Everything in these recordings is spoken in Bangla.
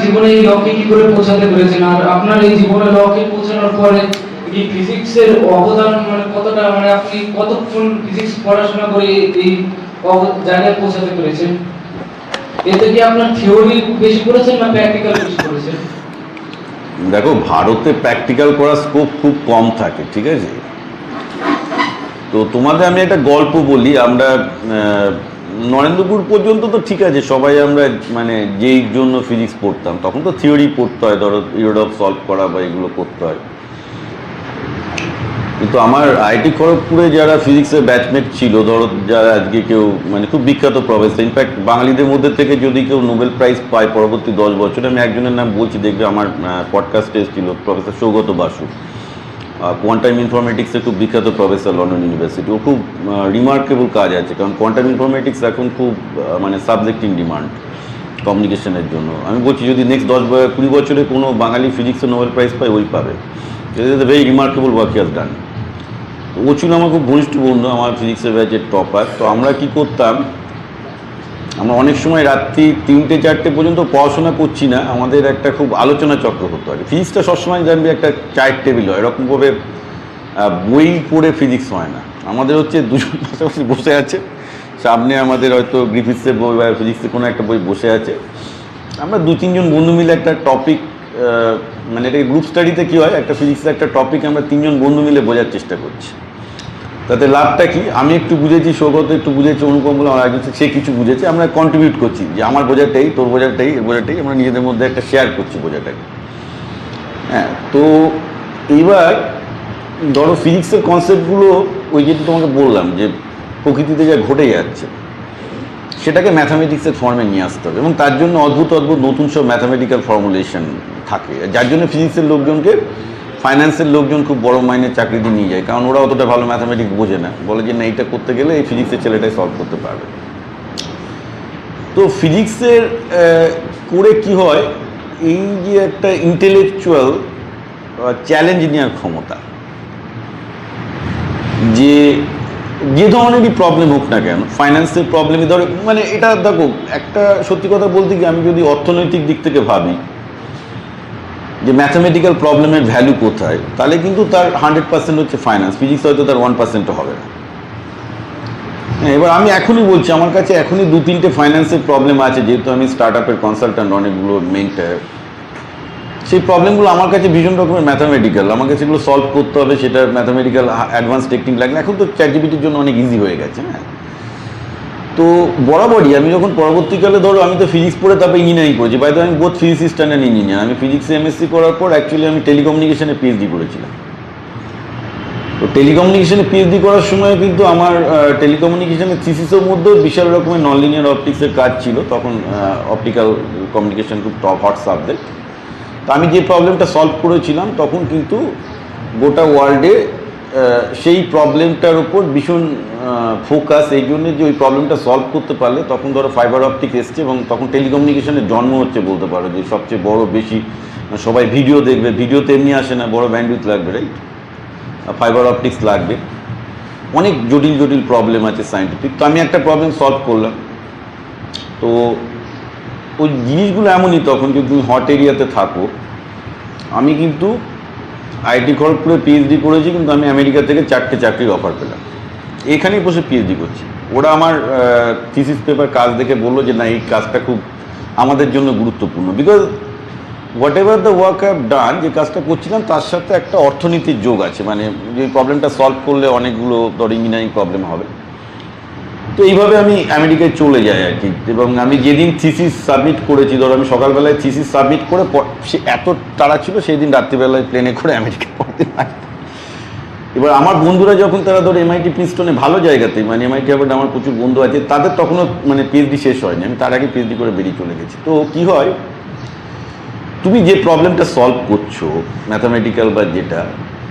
জীবনে এই লক্ষ্যে কি করে পৌঁছাতে পেরেছেন? আর আপনার এই জীবনে লক্ষ্যে পৌঁছানোর পরে এই ফিজিক্সের অবদান মানে কতটা? মানে আপনি কতক্ষণ ফিজিক্স পড়াশোনা করে এই- জায়গায় পৌঁছাতে পেরেছেন? এতে কি আপনার থিওরি বেশি করেছেন না প্র্যাকটিক্যাল বেশি করেছেন দেখো, ভারতে প্র্যাকটিক্যাল করার স্কোপ খুব কম থাকে, ঠিক আছে? তো তোমাদের আমি একটা গল্প বলি, আমরা নরেন্দ্রপুর পর্যন্ত তো ঠিক আছে, সবাই আমরা মানে যেই জন্য ফিজিক্স পড়তাম, তখন তো থিওরি পড়তে হয়, ধরো ইউরোপ সলভ করা বা এগুলো করতে হয়। কিন্তু আমার আইটি খড়গপুরে যারা ফিজিক্সের ব্যাচমেট ছিল, ধরো, যারা আজকে কেউ মানে খুব বিখ্যাত প্রফেসর ইনফ্যাক্ট বাঙালিদের মধ্যে থেকে যদি কেউ নোবেল প্রাইজ পায় পরবর্তী দশ বছরে, আমি একজনের নাম বলছি, দেখবে আমার পডকাস্টে এসেছিল প্রফেসর সৌগত বাসু। কোয়ান্টাম ইনফরমেটিক্সে খুব বিখ্যাত প্রফেসর লন্ডন ইউনিভার্সিটি ও খুব রিমার্কেবল কাজ আছে, কারণ কোয়ান্টাম ইনফরমেটিক্স এখন খুব মানে সাবজেক্ট ইন ডিমান্ড কমিউনিকেশনের জন্য। আমি বলছি, যদি নেক্সট দশ কুড়ি বছরে কোনো বাঙালি ফিজিক্সে নোবেল প্রাইজ পায়, ওই পাবে। Very remarkable work was done ও ছিল আমার খুব ঘনিষ্ঠ বন্ধু, আমার ফিজিক্সের ব্যাচের টপার তো আমরা কি করতাম আমরা অনেক সময় রাত্রি তিনটে, চারটে পর্যন্ত পড়াশোনা করছি না। আমাদের একটা খুব আলোচনা চক্র হতো আর ফিজিক্সটা সবসময় জানবি একটা চায়ের টেবিল হয়, এরকমভাবে বই পড়ে ফিজিক্স হয় না। আমাদের হচ্ছে দুজন পাশাপাশি বসে আছে। সামনে আমাদের হয়তো গ্রিফিক্সের বই বা ফিজিক্সের কোনো একটা বই বসে আছে। আমরা দু, তিনজন বন্ধু মিলে একটা টপিক মানে এটা গ্রুপ স্টাডিতে কী হয়, একটা ফিজিক্সের একটা টপিক আমরা তিনজন বন্ধু মিলে বোঝার চেষ্টা করছি। তাতে লাভটা কি? আমি একটু বুঝেছি, সৌগত একটু বুঝেছি, অনুপম বলে আমার একজন সে কিছু বুঝেছে, আমরা কন্ট্রিবিউট করছি যে আমার বোঝাটাই, তোর বোঝাটাই, এর বোঝাটাই আমরা নিজেদের মধ্যে একটা শেয়ার করছি বোঝাটাকে। হ্যাঁ তো এইবার ধরো ফিজিক্সের কনসেপ্টগুলো ওই যেটা তোমাকে বললাম যে প্রকৃতিতে যা ঘটে যাচ্ছে, সেটাকে ম্যাথামেটিক্সের ফর্মে নিয়ে আসতে হবে এবং তার জন্য অদ্ভুত অদ্ভুত নতুন সব ম্যাথামেটিক্যাল ফর্মুলেশন থাকে। যার জন্য ফিজিক্সের লোকজনকে ফাইন্যান্সের লোকজন খুব বড় মাইনের চাকরি দিয়ে নিয়ে যায়, কারণ ওরা অতটা ভালো ম্যাথামেটিক্স বোঝে না। বলে যে না, এইটা করতে গেলে এই ফিজিক্সের ছেলেটাই সলভ করতে পারবে। তো ফিজিক্সের করে কি হয়? এই যে একটা ইন্টেলেকচুয়াল চ্যালেঞ্জ নেওয়ার ক্ষমতা। যে যে ধরনেরই প্রবলেম হোক না কেন ফাইন্যান্সের প্রবলেমই ধরো মানে এটা দেখো, একটা সত্যি কথা বলতে গিয়ে আমি যদি অর্থনৈতিক দিক থেকে ভাবি যে ম্যাথামেটিক্যাল প্রবলেমের ভ্যালু কোথায়, তাহলে কিন্তু তার হান্ড্রেড পার্সেন্ট হচ্ছে ফাইন্যান্স ফিজিক্স হয়তো তার ওয়ান পার্সেন্টও হবে না। হ্যাঁ এবার আমি এখনই বলছি, আমার কাছে এখনই দু তিনটে ফাইন্যান্সের প্রবলেম আছে, যেহেতু আমি স্টার্ট আপের কনসালট্যান্ট অনেকগুলো মেন্টার সেই প্রবলেমগুলো আমার কাছে ভীষণ রকমের ম্যাথামেটিক্যাল আমাকে সেগুলো সলভ করতে হবে, সেটা ম্যাথামেটিক্যাল অ্যাডভান্স টেকনিক লাগবে এখন তো চ্যাটজিপিটির জন্য অনেক ইজি হয়ে গেছে হ্যাঁ। তো বরাবরই, আমি যখন পরবর্তীকালে ধরো, আমি তো ফিজিক্স পড়ে তারপর ইঞ্জিনিয়ারিং করেছি বাইরে আমি বোধ ফিজিক্সিস্ট অ্যান্ড ইঞ্জিনিয়ার আমি ফিজিক্সে এমএসসি করার পর অ্যাকচুয়ালি আমি টেলিকমিউনিকেশনে পিএইচডি করেছিলাম। তো টেলিকমিউনিকেশনে পিএইচডি করার সময় কিন্তু আমার টেলিকমিউনিকেশনের থিসিসের মধ্যেও বিশাল রকমের নন লিনিয়ার অপটিক্সের কাজ ছিল। তখন অপটিক্যাল কমিউনিকেশন খুব টপ হট সাবজেক্ট তো আমি যে প্রবলেমটা সলভ করেছিলাম, তখন কিন্তু গোটা ওয়ার্ল্ডে সেই প্রবলেমটার উপর ভীষণ ফোকাস এই জন্য যে ওই প্রবলেমটা সলভ করতে পারলে তখন ধরো ফাইবার অপটিক এসছে এবং তখন টেলিকমিউনিকেশনের জন্ম হচ্ছে বলতে পারো যে সবচেয়ে বড়, বেশি, সবাই ভিডিও দেখবে। ভিডিও তো এমনি আসে না, বড় ব্যান্ডউইথ লাগবে রাইট ফাইবার অপটিক্স লাগবে। অনেক জটিল জটিল প্রবলেম আছে সাইন্টিফিক তো আমি একটা প্রবলেম সলভ করলাম। তো ওই জিনিসগুলো এমনই তখন যদি তুমি হট এরিয়াতে থাকো। আমি কিন্তু আইটি খড়গপুরে পিএইচডি করেছি, কিন্তু আমি আমেরিকা থেকে চারটে চাকরির অফার পেলাম। এখানেই বসে পিএইচডি করছি। ওরা আমার থিসিস পেপার কাজ দেখে বলল যে, না, এই কাজটা খুব আমাদের জন্য গুরুত্বপূর্ণ। Because whatever the work have done যে কাজটা করছিলাম, তার সাথে একটা অর্থনীতির যোগ আছে। মানে যে প্রবলেমটা সলভ করলে অনেকগুলো, ধর ইঞ্জিনিয়ারিং প্রবলেম হবে। তো এইভাবে আমি আমেরিকায় চলে যাই আর কি। এবং আমি যেদিন থিসিস সাবমিট করেছি, ধরো আমি সকালবেলায় থিসিস সাবমিট করে সে এত তাড়া ছিল সেই দিন রাত্রিবেলায় প্লেনে করে আমেরিকা পড়তে এবার আমার বন্ধুরা যখন তারা ধরো এমআইটি প্রিন্সটনে ভালো জায়গাতে মানে এমআইটি আবার আমার প্রচুর বন্ধু আছে, তাদের তখনও মানে পিএইচডি শেষ হয়নি, আমি তার আগে পিএইচডি করে বেরিয়ে চলে গেছি। তো কি হয়, তুমি যে প্রবলেমটা সলভ করছ ম্যাথামেটিক্যাল বা যেটা,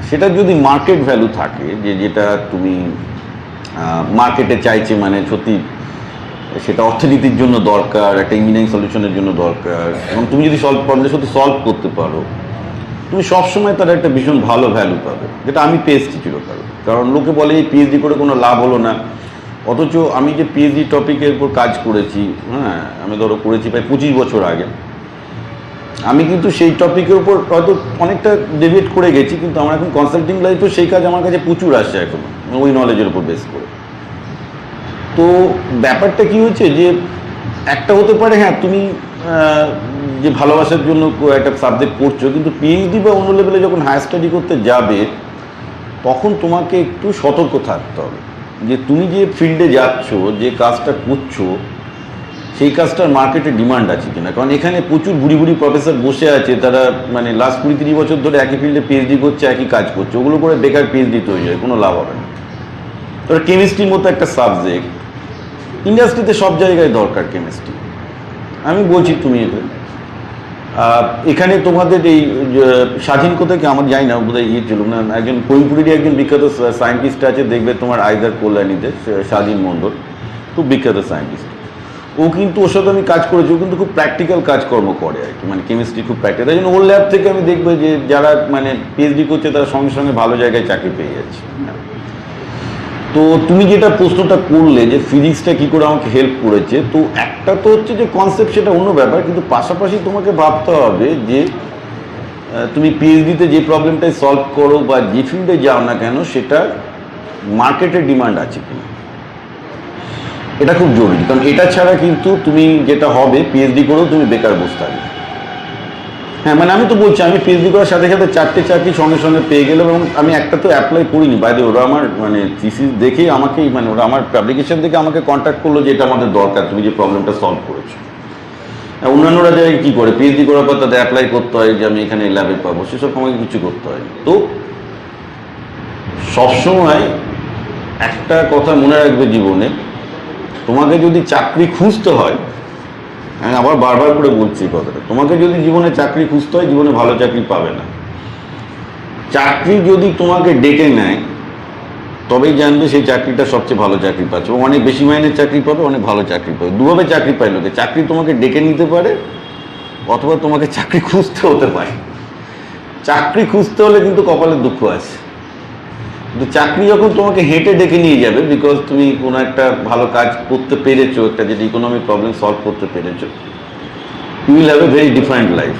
সেটা যদি মার্কেট ভ্যালু থাকে, যে যেটা তুমি মার্কেটে চাইছে মানে সত্যি সেটা অর্থনীতির জন্য দরকার, একটা ইঞ্জিনিয়ারিং সলিউশনের জন্য দরকার। এবং তুমি যদি সলভ প্রবলেম সত্যি সলভ করতে পারো, তুমি সবসময় তার একটা ভীষণ ভালো ভ্যালু পাবে, যেটা আমি পেয়েছি চিরকাল। কারণ লোকে বলে এই পিএইচডি করে কোনো লাভ হলো না। অথচ আমি যে পিএইচডি টপিকের উপর কাজ করেছি হ্যাঁ আমি ধরো করেছি প্রায় পঁচিশ বছর আগে। আমি কিন্তু সেই টপিকের উপর হয়তো অনেকটা ডেভিয়েট করে গেছি, কিন্তু আমার এখন কনসাল্টিং লাইফে সেই কাজ আমার কাছে প্রচুর আসছে এখন, ওই নলেজের উপর বেস করে। তো ব্যাপারটা কি হচ্ছে যে, একটা হতে পারে হ্যাঁ তুমি যে ভালোবাসার জন্য একটা সাবজেক্ট পড়ছো, কিন্তু পিএইচডি বা অন্য লেভেলে যখন হায়ার স্টাডি করতে যাবে, তখন তোমাকে একটু সতর্ক থাকতে হবে। যে তুমি যে ফিল্ডে যাচ্ছ, যে কাজটা করছ সেই কাজটার মার্কেটে ডিমান্ড আছে কিনা? কারণ এখানে প্রচুর বুড়ি বুড়ি প্রফেসর বসে আছে, তারা মানে লাস্ট কুড়ি তিরিশ বছর ধরে একই ফিল্ডে পিএইচডি করছে, একই কাজ করছে। ওগুলো করে বেকার পিএইচডি তৈরি হয়, কোনো লাভ হবে না। তবে কেমিস্ট্রির মতো একটা সাবজেক্ট ইন্ডাস্ট্রিতে সব জায়গায় দরকার কেমিস্ট্রি আমি বলছি তুমি এখানে তোমাদের এই স্বাধীন কোথায় কি আমার জানি না, বোধহয় ইয়ে ছিল না, একজন কৈমপুরেরই একজন বিখ্যাত সায়েন্টিস্ট আছে, দেখবে তোমার আইদার কল্যাণীতে স্বাধীন মণ্ডল, খুব বিখ্যাত সায়েন্টিস্ট ও কিন্তু ওর সাথে আমি কাজ করেছি, ও কিন্তু খুব প্র্যাকটিক্যাল কাজকর্ম করে আর কি মানে কেমিস্ট্রি খুব প্র্যাকটিক্যাল তাই জন্য ওর ল্যাব থেকে আমি দেখব যে যারা মানে পিএইচডি করছে তারা সঙ্গে সঙ্গে ভালো জায়গায় চাকরি পেয়ে যাচ্ছে। তো তুমি যেটা প্রশ্নটা করলে যে ফিজিক্সটা কি করে আমাকে হেল্প করেছে, তো একটা তো হচ্ছে যে কনসেপ্ট সেটা অন্য ব্যাপার, কিন্তু পাশাপাশি তোমাকে ভাবতে হবে যে তুমি পিএইচডিতে যে প্রবলেমটাই সলভ করো বা যে ফিল্ডে যাও না কেন, সেটা মার্কেটের ডিমান্ড আছে কিনা। এটা খুব জরুরি, কারণ এটা ছাড়া কিন্তু তুমি যেটা হবে পিএইচডি করেও তুমি বেকার বসে থাকবে। হ্যাঁ মানে আমি তো বলছি, আমি পিএইচডি করার সাথে সাথে চারটে চাকরি সঙ্গে সঙ্গে পেয়ে গেলাম এবং আমি একটা তো অ্যাপ্লাই করিনি। বাইরে ওরা আমার মানে থিসিস দেখেই আমাকেই মানে ওরা আমার পাবলিকেশন দেখে আমাকে কন্ট্যাক্ট করল যে এটা আমাদের দরকার, তুমি যে প্রবলেমটা সলভ করেছ। অন্যান্যরা জায়গায় কী করে পিএইচডি করার পর তাদের অ্যাপ্লাই করতে হয় যে আমি এখানে ল্যাবে পাবো, সেসব আমাকে কিছু করতে হয় তো সবসময় একটা কথা মনে রাখবে জীবনে তোমাকে যদি চাকরি খুঁজতে হয় আমি আবার বারবার করে বলছি কথাটা, তোমাকে যদি জীবনে চাকরি খুঁজতে হয়, জীবনে ভালো চাকরি পাবে না। চাকরি যদি তোমাকে ডেকে নেয়, তবেই জানবে সেই চাকরিটা সবচেয়ে ভালো চাকরি পাচ্ছে। অনেক বেশি মাইনের চাকরি পাবে, অনেক ভালো চাকরি পাবে। দুভাবে চাকরি পায় লোকে। চাকরি তোমাকে ডেকে নিতে পারে, অথবা তোমাকে চাকরি খুঁজতে হতে পারে। চাকরি খুঁজতে হলে কিন্তু কপালের দুঃখ আছে। কিন্তু চাকরি যখন তোমাকে হেঁটে ডেকে নিয়ে যাবে বিকজ তুমি কোনো একটা ভালো কাজ করতে পেরেছ, একটা যেটা ইকোনমিক প্রবলেম সলভ করতে পেরেছ you will have a very different life